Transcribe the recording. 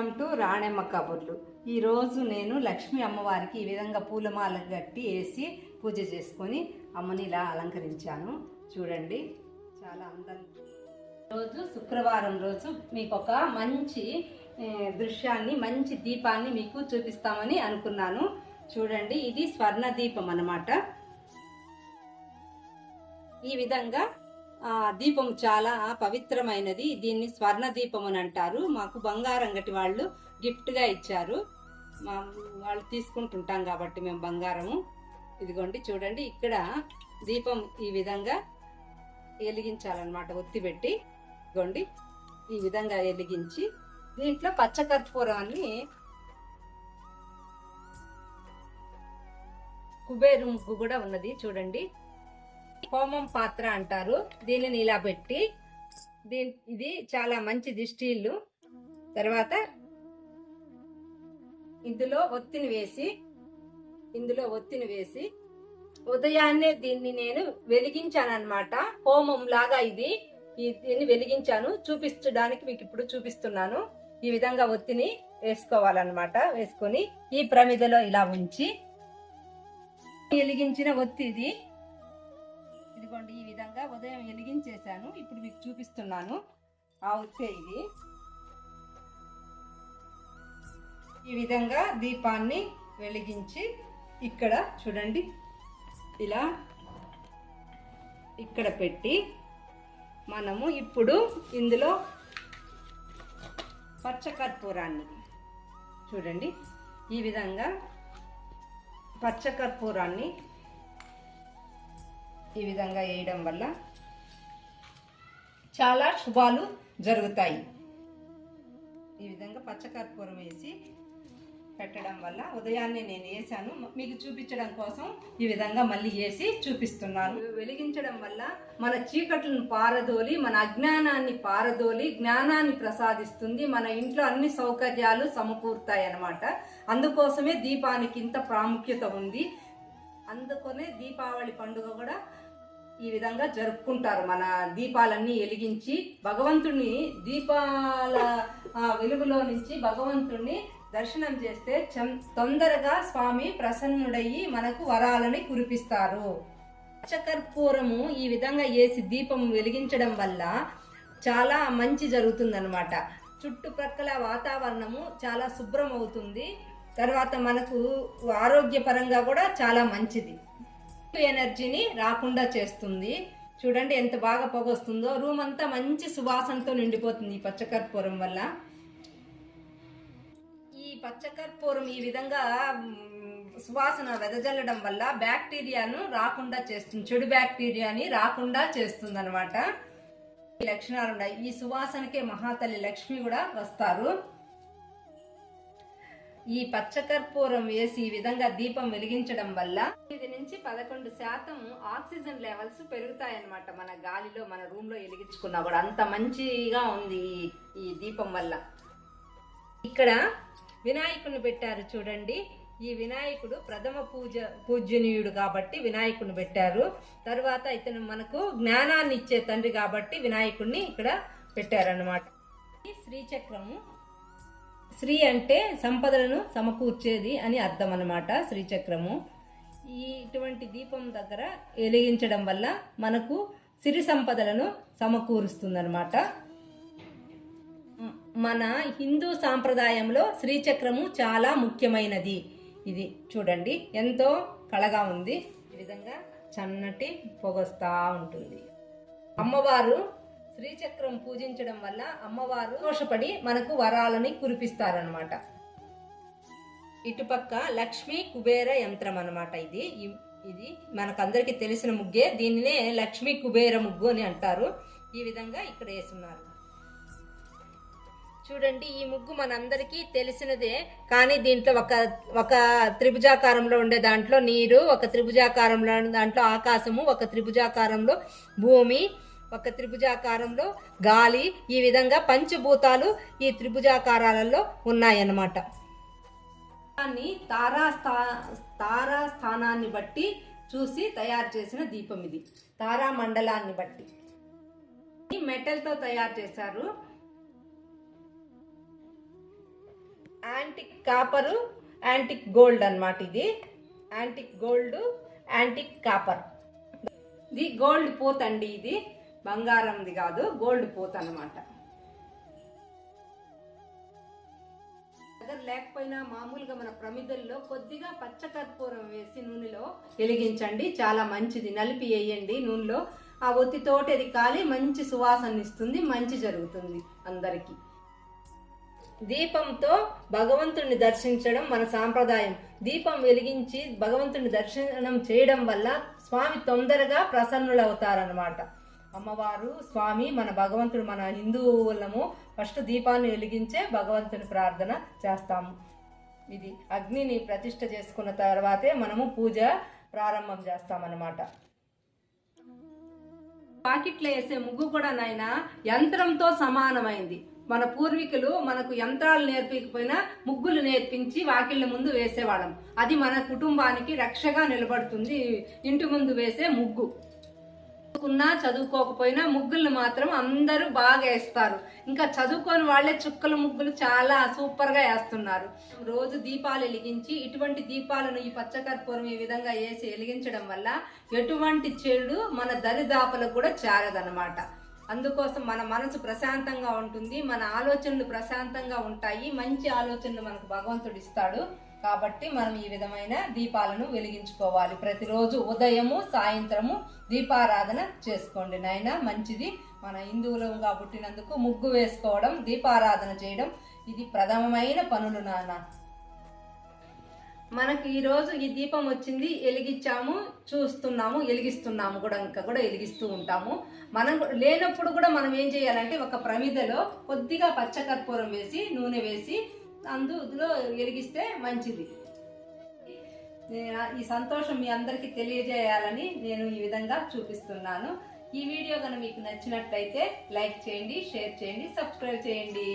Welcome to Ranemma కబుర్లు. ఈరోజు నేను లక్ష్మీ అమ్మవారికి ఈ విధంగా పూలమాల కట్టి వేసి పూజ చేసుకొని అమ్మని ఇలా అలంకరించాను. చూడండి చాలా అందంగా రోజు శుక్రవారం రోజు మీకు ఒక మంచి దృశ్యాన్ని మంచి దీపాన్ని మీకు చూపిస్తామని అనుకున్నాను. చూడండి ఇది స్వర్ణ దీపం అన్నమాట. ఈ విధంగా ఆ దీపం చాలా పవిత్రమైనది. దీన్ని స్వర్ణ దీపం అని అంటారు. మాకు బంగారం గట్టి వాళ్ళు గిఫ్ట్గా ఇచ్చారు. మా వాళ్ళు తీసుకుంటుంటాం కాబట్టి మేము బంగారము. ఇదిగోండి చూడండి ఇక్కడ దీపం ఈ విధంగా వెలిగించాలన్నమాట ఒత్తి పెట్టి. ఇదిగోండి ఈ విధంగా వెలిగించి దీంట్లో పచ్చకర్పూరాన్ని కుబేరు ముగ్గు కూడా ఉన్నది చూడండి. హోమం పాత్ర అంటారు. దీనిని ఇలా పెట్టి దీని ఇది చాలా మంచిది స్టీల్ తర్వాత ఇందులో ఒత్తిని వేసి ఇందులో ఒత్తిని వేసి ఉదయాన్నే దీన్ని నేను వెలిగించాను అనమాట హోమం లాగా ఇది. దీన్ని వెలిగించాను. చూపించడానికి మీకు ఇప్పుడు చూపిస్తున్నాను. ఈ విధంగా ఒత్తిని వేసుకోవాలన్నమాట. వేసుకొని ఈ ప్రమిదలో ఇలా ఉంచి వెలిగించిన ఒత్తిది ఇదిగోండి ఈ విధంగా ఉదయం వెలిగించేశాను. ఇప్పుడు మీకు చూపిస్తున్నాను. ఆ ఉత్తే ఇది. ఈ విధంగా దీపాన్ని వెలిగించి ఇక్కడ చూడండి. ఇలా ఇక్కడ పెట్టి మనము ఇప్పుడు ఇందులో పచ్చకర్పూరాన్ని చూడండి. ఈ విధంగా పచ్చకర్పూరాన్ని ఈ విధంగా వేయడం వల్ల చాలా శుభాలు జరుగుతాయి. ఈ విధంగా పచ్చకర్పూరం వేసి పెట్టడం వల్ల ఉదయాన్నే నేను వేసాను మీకు చూపించడం కోసం ఈ విధంగా మళ్ళీ వేసి చూపిస్తున్నాను. వెలిగించడం వల్ల మన చీకట్లను పారదోలి మన అజ్ఞానాన్ని పారదోలి జ్ఞానాన్ని ప్రసాదిస్తుంది. మన ఇంట్లో అన్ని సౌకర్యాలు సమకూరుతాయి అన్నమాట. అందుకోసమే దీపానికి ఇంత ప్రాముఖ్యత ఉంది. అందుకనే దీపావళి పండుగ కూడా ఈ విధంగా జరుపుకుంటారు. మన దీపాలన్నీ వెలిగించి భగవంతుణ్ణి దీపాల వెలుగులో నుంచి భగవంతుణ్ణి దర్శనం చేస్తే చం- తొందరగా స్వామి ప్రసన్నుడయ్యి మనకు వరాలని కురిపిస్తారు. పచ్చకర్పూరము ఈ విధంగా వేసి దీపం వెలిగించడం వల్ల చాలా మంచి జరుగుతుందన్నమాట. చుట్టుప్రక్కల వాతావరణము చాలా శుభ్రం అవుతుంది తర్వాత మనకు ఆరోగ్యపరంగా కూడా చాలా మంచిది. ఎనర్జీని రాకుండా చేస్తుంది. చూడండి ఎంత బాగా పొగొస్తుందో రూమ్ అంతా మంచి సువాసనతో నిండిపోతుంది ఈ పచ్చకర్పూరం వల్ల. ఈ పచ్చకర్పూరం ఈ విధంగా సువాసన వెదజల్లడం వల్ల బ్యాక్టీరియాను రాకుండా చేస్తుంది. చెడు బ్యాక్టీరియాని రాకుండా చేస్తుంది అనమాట ఈ లక్షణాలు ఉన్నాయి. ఈ సువాసనకే మహాతల్లి లక్ష్మి కూడా వస్తారు. ఈ పచ్చకర్పూరం వేసి ఈ విధంగా దీపం వెలిగించడం వల్ల ఇది నుంచి పదకొండు శాతం ఆక్సిజన్ లెవెల్స్ పెరుగుతాయన్నమాట మన గాలిలో మన రూమ్లో వెలిగించుకున్నా కూడా అంత మంచిగా ఉంది ఈ- దీపం వల్ల. ఇక్కడ వినాయకుడిని పెట్టారు చూడండి. ఈ వినాయకుడు ప్రథమ పూజ పూజనీయుడు కాబట్టి వినాయకుడిని పెట్టారు. తర్వాత ఇతను మనకు జ్ఞానాన్ని ఇచ్చే తండ్రి కాబట్టి వినాయకుడిని ఇక్కడ పెట్టారనమాట ఈ శ్రీచక్రము శ్రీ అంటే సంపదలను సమకూర్చేది అని అర్థం అన్నమాట శ్రీచక్రము. ఈ ఇటువంటి దీపం దగ్గర వెలిగించడం వల్ల మనకు సిరి సంపదలను సమకూరుస్తుందన్నమాట. మన హిందూ సాంప్రదాయంలో శ్రీచక్రము చాలా ముఖ్యమైనది. ఇది చూడండి ఎంతో కళగా ఉంది. ఈ విధంగా చన్నటి పొగొస్తా ఉంటుంది. అమ్మవారు శ్రీచక్రం పూజించడం వల్ల అమ్మవారు దోషపడి మనకు వరాలని కురిపిస్తారనమాట ఇటుపక్క లక్ష్మీ కుబేర యంత్రం అన్నమాట ఇది. ఇది మనకందరికీ తెలిసిన ముగ్గే. దీనినే లక్ష్మీ కుబేర ముగ్గు అని అంటారు. ఈ విధంగా ఇక్కడ వేసున్నారు చూడండి ఈ ముగ్గు మనందరికీ తెలిసినదే. కానీ దీంట్లో ఒక ఒక త్రిభుజాకారంలో ఉండే దాంట్లో నీరు ఒక త్రిభుజాకారంలో దాంట్లో ఆకాశము ఒక త్రిభుజాకారంలో భూమి ఒక త్రిభుజాకారంలో గాలి ఈ విధంగా పంచభూతాలు ఈ త్రిభుజాకారాలలో ఉన్నాయన్నమాట. దాన్ని తారా స్థా తారా స్థానాన్ని బట్టి చూసి తయారు చేసిన దీపం ఇది. తారా మండలాన్ని బట్టి. ఈ మెటల్తో తయారు చేశారు. యాంటిక్ కాపరు యాంటిక్ గోల్డ్ అనమాట ఇది. Antique gold antique copper. ఇది గోల్డ్ పూత అండి ఇది. బంగారంది కాదు గోల్డ్ పూత అనమాట దగ్గర లేకపోయినా మామూలుగా మన ప్రమిదల్లో కొద్దిగా పచ్చకర్పూరం వేసి నూనెలో వెలిగించండి చాలా మంచిది. నలిపి వేయండి నూనెలో. ఆ ఒత్తితోటి అది కాలి మంచి సువాసన ఇస్తుంది మంచి జరుగుతుంది అందరికీ. దీపంతో భగవంతుడిని దర్శించడం మన సాంప్రదాయం. దీపం వెలిగించి భగవంతుడిని దర్శనం చేయడం వల్ల స్వామి తొందరగా ప్రసన్నులవుతారనమాట అమ్మవారు స్వామి మన భగవంతుడు మన హిందువులము ఫస్ట్ దీపాన్ని వెలిగించే భగవంతుని ప్రార్థన చేస్తాము. ఇది అగ్నిని ప్రతిష్ట చేసుకున్న తర్వాతే మనము పూజ ప్రారంభం చేస్తామన్నమాట. పాకెట్లో వేసే ముగ్గు కూడా నాయన యంత్రంతో సమానమైంది. మన పూర్వీకులు మనకు యంత్రాలు నేర్పించకపోయినా ముగ్గులు నేర్పించి వాకిళ్ళ ముందు వేసేవాళ్ళం. అది మన కుటుంబానికి రక్షగా నిలబడుతుంది. ఇంటి ముందు వేసే ముగ్గు. చదువుకున్నా చదువుకోకపోయినా ముగ్గులు మాత్రం అందరూ బాగా వేస్తారు. ఇంకా చదువుకోని వాళ్ళే చుక్కల ముగ్గులు చాలా సూపర్గా వేస్తున్నారు. రోజు దీపాలు వెలిగించి ఇటువంటి దీపాలను ఈ పచ్చకర్పూరం ఈ విధంగా వేసి వెలిగించడం వల్ల ఎటువంటి చెడు మన దరిదాపలకు కూడా చేరదనమాట అందుకోసం మన మనసు ప్రశాంతంగా ఉంటుంది మన ఆలోచనలు ప్రశాంతంగా ఉంటాయి మంచి ఆలోచనలు మనకు భగవంతుడు ఇస్తాడు. కాబట్టి మనం ఈ విధమైన దీపాలను వెలిగించుకోవాలి. ప్రతిరోజు ఉదయము సాయంత్రము దీపారాధన చేసుకోండి. నాయన మంచిది. మన హిందువులుగా పుట్టినందుకు ముగ్గు వేసుకోవడం దీపారాధన చేయడం ఇది ప్రథమమైన పనులు నాన్న. మనకు ఈరోజు ఈ దీపం వచ్చింది. వెలిగించాము చూస్తున్నాము వెలిగిస్తున్నాము కూడా ఇంకా కూడా వెలిగిస్తూ ఉంటాము. మనం లేనప్పుడు కూడా మనం ఏం చేయాలంటే ఒక ప్రమిదలో కొద్దిగా పచ్చకర్పూరం వేసి నూనె వేసి అందులో వెలిగిస్తే మంచిది. ఈ సంతోషం మీ అందరికీ తెలియజేయాలని నేను ఈ విధంగా చూపిస్తున్నాను. ఈ వీడియో కనుక మీకు నచ్చినట్లయితే లైక్ చేయండి షేర్ చేయండి సబ్స్క్రైబ్ చేయండి.